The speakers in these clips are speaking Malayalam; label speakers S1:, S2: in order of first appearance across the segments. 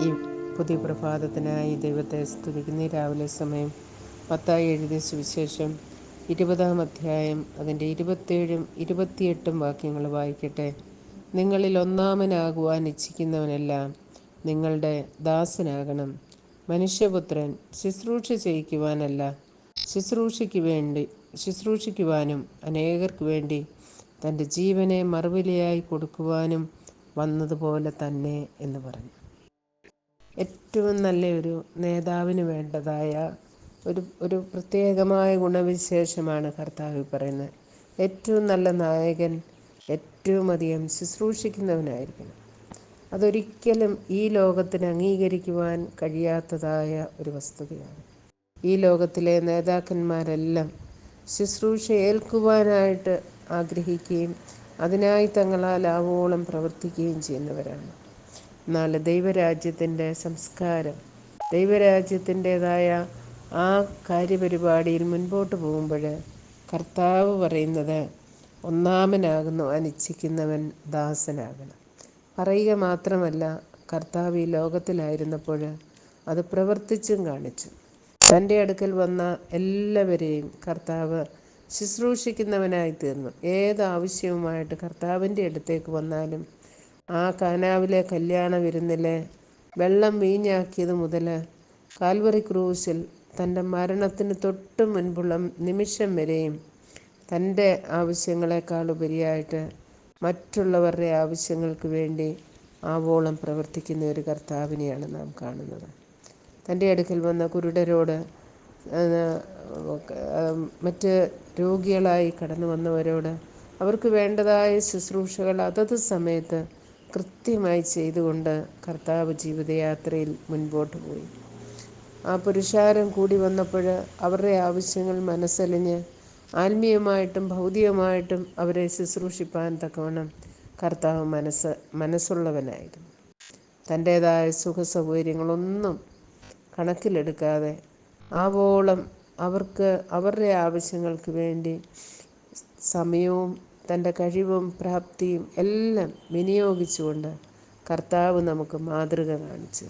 S1: പുതിയ പ്രഭാതത്തിനായി ദൈവത്തെ സ്തുതിക്കുന്ന. രാവിലെ സമയം പത്തായി എഴുതിയ സുവിശേഷം ഇരുപതാം അധ്യായം അതിന്റെ ഇരുപത്തേഴും ഇരുപത്തിയെട്ടും വാക്യങ്ങൾ വായിക്കട്ടെ. നിങ്ങളിൽ ഒന്നാമനാകുവാൻ ഇച്ഛിക്കുന്നവനെല്ലാം നിങ്ങളുടെ ദാസനാകണം. മനുഷ്യപുത്രൻ ശുശ്രൂഷ ചെയ്യിക്കുവാനല്ല ശുശ്രൂഷയ്ക്ക് വേണ്ടി ശുശ്രൂഷിക്കുവാനും അനേകർക്ക് വേണ്ടി തന്റെ ജീവനെ മറുവിലയായി കൊടുക്കുവാനും വന്നതുപോലെ തന്നെ എന്ന് പറഞ്ഞു. ഏറ്റവും നല്ല ഒരു നേതാവിന് വേണ്ടതായ ഒരു ഒരു പ്രത്യേകമായ ഗുണവിശേഷമാണ് കർത്താവ് പറയുന്നത്. ഏറ്റവും നല്ല നായകൻ ഏറ്റവും അധികം ശുശ്രൂഷിക്കുന്നവനായിരിക്കണം. അതൊരിക്കലും ഈ ലോകത്തിന് അംഗീകരിക്കുവാൻ കഴിയാത്തതായ ഒരു വസ്തുതയാണ്. ഈ ലോകത്തിലെ നേതാക്കന്മാരെല്ലാം ശുശ്രൂഷ ഏൽക്കുവാനായിട്ട് ആഗ്രഹിക്കുകയും അതിനായി തങ്ങളാൽ ആവോളം പ്രവർത്തിക്കുകയും ചെയ്യുന്നവരാണ്. എന്നാൽ ദൈവരാജ്യത്തിന്റെ സംസ്കാരം. ദൈവരാജ്യത്തിന്റേതായ ആ കാര്യപരിപാടിയിൽ മുൻപോട്ട് പോകുമ്പോൾ കർത്താവ് പറയുന്നത് ഒന്നാമനാകുന്നു അനിച്ഛിക്കുന്നവൻ ദാസനാകണം. പറയുക മാത്രമല്ല കർത്താവ് ഈ ലോകത്തിലായിരുന്നപ്പോൾ അത് പ്രവർത്തിച്ചും കാണിച്ചു. തന്റെ അടുക്കൽ വന്ന എല്ലാവരെയും കർത്താവ് ശുശ്രൂഷിക്കുന്നവനായി തീർന്നു. ഏത് ആവശ്യവുമായിട്ട് കർത്താവിന്റെ അടുത്തേക്ക് വന്നാലും ആ കാനാവിലെ കല്യാണ വിരുന്നിലെ വെള്ളം വീഞ്ഞാക്കിയത് മുതൽ കാൽവറി ക്രൂസിൽ തന്റെ മരണത്തിന് തൊട്ട് മുൻപുള്ള നിമിഷം വരെയും തന്റെ ആവശ്യങ്ങളെക്കാൾ ഉപരിയായിട്ട് മറ്റുള്ളവരുടെ ആവശ്യങ്ങൾക്ക് വേണ്ടി ആവോളം പ്രവർത്തിക്കുന്ന ഒരു കർത്താവിനെയാണ് നാം കാണുന്നത്. തന്റെ അടുക്കൽ വന്ന കുരുടരോട് മറ്റ് രോഗികളായി കടന്നു വന്നവരോട് അവർക്ക് വേണ്ടതായ ശുശ്രൂഷകൾ അതത് സമയത്ത് കൃത്യമായി ചെയ്തുകൊണ്ട് കർത്താവ് ജീവിതയാത്രയിൽ മുൻപോട്ട് പോയി. ആ പുരുഷാരം കൂടി വന്നപ്പോൾ അവരുടെ ആവശ്യങ്ങൾ മനസ്സലിഞ്ഞ് ആത്മീയമായിട്ടും ഭൗതികമായിട്ടും അവരെ ശുശ്രൂഷിപ്പാൻ തക്കവണ്ണം കർത്താവ് മനസ്സ് മനസ്സുള്ളവനായിരുന്നു. തന്റേതായ സുഖ സൗകര്യങ്ങളൊന്നും കണക്കിലെടുക്കാതെ ആവോളം അവർക്ക് അവരുടെ ആവശ്യങ്ങൾക്ക് വേണ്ടി സമയവും തന്റെ കഴിവും പ്രാപ്തിയും എല്ലാം വിനിയോഗിച്ചുകൊണ്ട് കർത്താവ് നമുക്ക് മാതൃക കാണിച്ചു.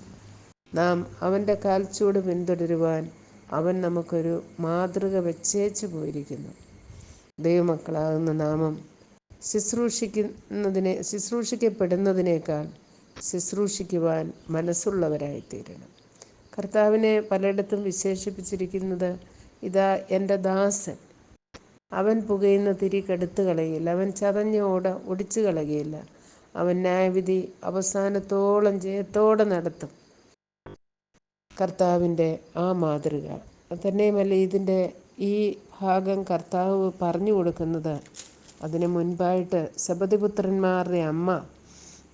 S1: നാം അവന്റെ കാൽച്ചൂട് പിന്തുടരുവാൻ അവൻ നമുക്കൊരു മാതൃക വെച്ചേച്ചു പോയിരിക്കുന്നു. ദൈവമക്കളാകുന്ന നാമം ശുശ്രൂഷിക്കുന്നതിനെ ശുശ്രൂഷിക്കപ്പെടുന്നതിനേക്കാൾ ശുശ്രൂഷിക്കുവാൻ മനസ്സുള്ളവരായിത്തീരണം. കർത്താവിനെ പലയിടത്തും വിശേഷിപ്പിച്ചിരിക്കുന്നത് ഇതാ എന്റെ ദാസൻ. അവൻ പുകയുന്ന തിരി കെടുത്തു കളയില്ല അവൻ ചതഞ്ഞ ഓട ഒടിച്ചു കളയുകയില്ല. അവൻ ന്യായവിധി അവസാനത്തോളം ജയത്തോടെ നടത്തും. കർത്താവിന്റെ ആ മാതൃക. തന്നെയുമല്ല ഇതിന്റെ ഈ ഭാഗം കർത്താവ് പറഞ്ഞു കൊടുക്കുന്നത് അതിന് മുൻപായിട്ട് സബതിപുത്രന്മാരുടെ അമ്മ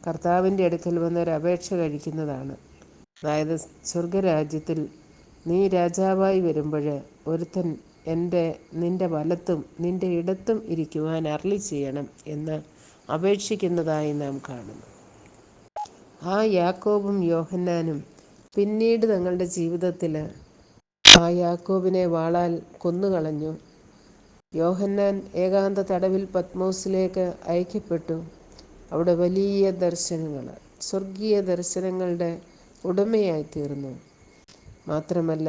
S1: കർത്താവിന്റെ അടുക്കൽ വന്നൊരു അപേക്ഷ കഴിക്കുന്നതാണ്. അതായത് സ്വർഗരാജ്യത്തിൽ നീ രാജാവായി വരുമ്പോൾ ഒരുത്തൻ എന്റെ നിന്റെ വലത്തും നിന്റെ ഇടത്തും ഇരിക്കുവാൻ അരളി ചെയ്യണം എന്ന് അപേക്ഷിക്കുന്നതായി നാം കാണുന്നു. ആ യാക്കോബും യോഹന്നാനും പിന്നീട് തങ്ങളുടെ ജീവിതത്തിൽ ആ യാക്കോബിനെ വാളാൽ കൊന്നുകളഞ്ഞു. യോഹന്നാൻ ഏകാന്ത തടവിൽ പത്മോസിലേക്ക് അയക്കപ്പെട്ടു. അവിടെ വലിയ ദർശനങ്ങൾ സ്വർഗീയ ദർശനങ്ങളുടെ ഉടമയായി തീർന്നു. മാത്രമല്ല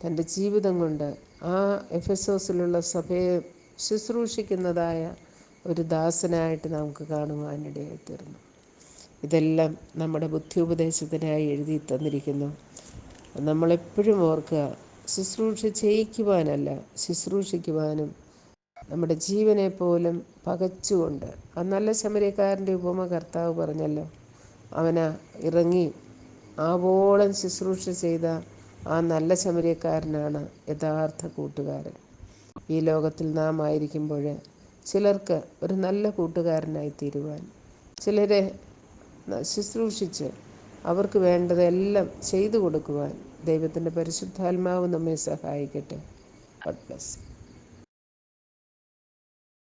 S1: തന്റെ ജീവിതം കൊണ്ട് ആ എഫസോസിലുള്ള സഭയെ ശുശ്രൂഷിക്കുന്നതായ ഒരു ദാസനായിട്ട് നമുക്ക് കാണുവാനിടയായി തീർന്നു. ഇതെല്ലാം നമ്മുടെ ബുദ്ധി ഉപദേശത്തിനായി എഴുതി തന്നിരിക്കുന്നു. നമ്മളെപ്പോഴും ഓർക്കുക ശുശ്രൂഷ ചെയ്യിക്കുവാനല്ല ശുശ്രൂഷിക്കുവാനും നമ്മുടെ ജീവനെ പോലും പകച്ചുകൊണ്ട്. ആ നല്ല ശമരക്കാരന്റെ ഉപമ കർത്താവ് പറഞ്ഞല്ലോ അവന ഇറങ്ങി ആവോളം ശുശ്രൂഷ ചെയ്ത ആ നല്ല ശമരക്കാരനാണ് യഥാർത്ഥ കൂട്ടുകാരൻ. ഈ ലോകത്തിൽ നാം ആയിരിക്കുമ്പോൾ ചിലർക്ക് ഒരു നല്ല കൂട്ടുകാരനായി തീരുവാൻ ചിലരെ ശുശ്രൂഷിച്ച് അവർക്ക് വേണ്ടതെല്ലാം ചെയ്തു കൊടുക്കുവാൻ ദൈവത്തിന്റെ പരിശുദ്ധാത്മാവ് നമ്മെ സഹായിക്കട്ടെ. ഗഡ് ബ്ലസ്